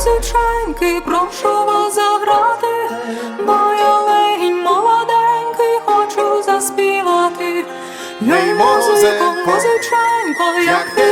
музиченьки, прошу вас заграти, бо я легінь молоденький, хочу заспівати. Я музико, музико, музиченько, як ти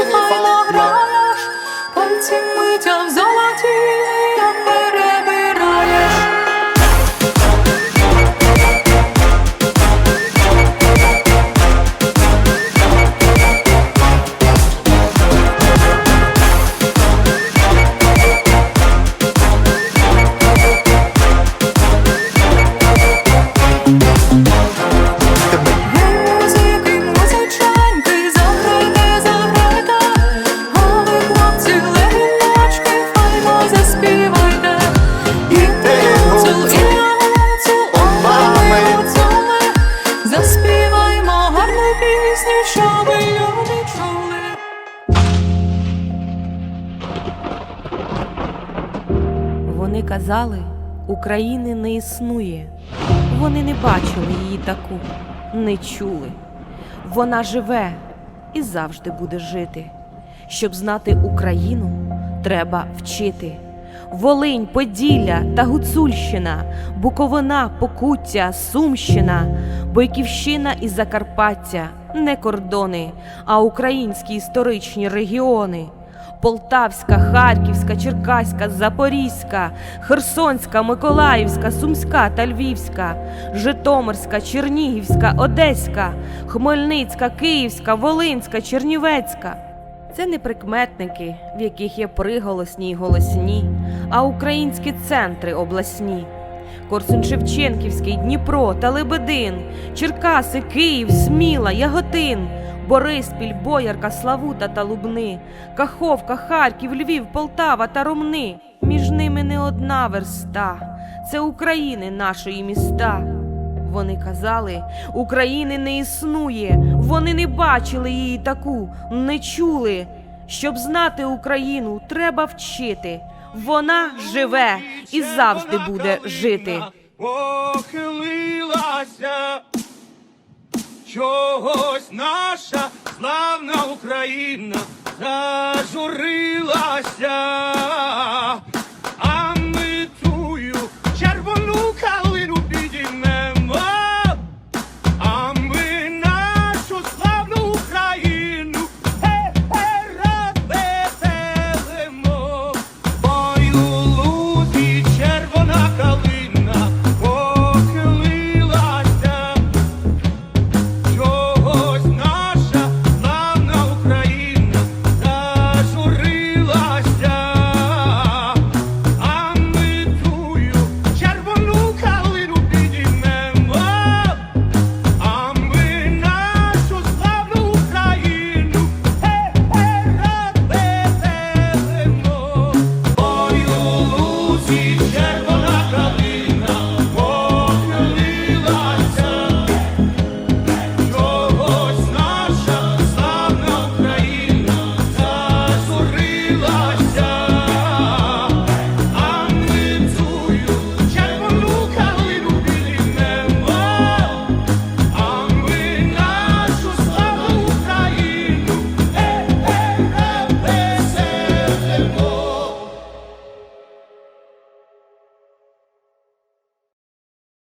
Вони казали, України не існує. Вони не бачили її таку, не чули. Вона живе і завжди буде жити. Щоб знати Україну, треба вчити. Волинь, Поділля та Гуцульщина, Буковина, Покуття, Сумщина, Бойківщина і Закарпаття не кордони, а українські історичні регіони. Полтавська, Харківська, Черкаська, Запорізька, Херсонська, Миколаївська, Сумська та Львівська, Житомирська, Чернігівська, Одеська, Хмельницька, Київська, Волинська, Чернівецька. Це не прикметники, в яких є приголосні й голосні, а українські центри обласні. Корсунь Шевченківський, Дніпро та Лебедин, Черкаси, Київ, Сміла, Яготин, Бориспіль, Боярка, Славута та Лубни, Каховка, Харків, Львів, Полтава та Ромни. Між ними не одна верста. Це України нашої міста. Вони казали, України не існує, вони не бачили її таку, не чули. Щоб знати Україну, треба вчити. Вона живе і завжди буде жити. Похилилася чогось наша славна Україна зажурилася,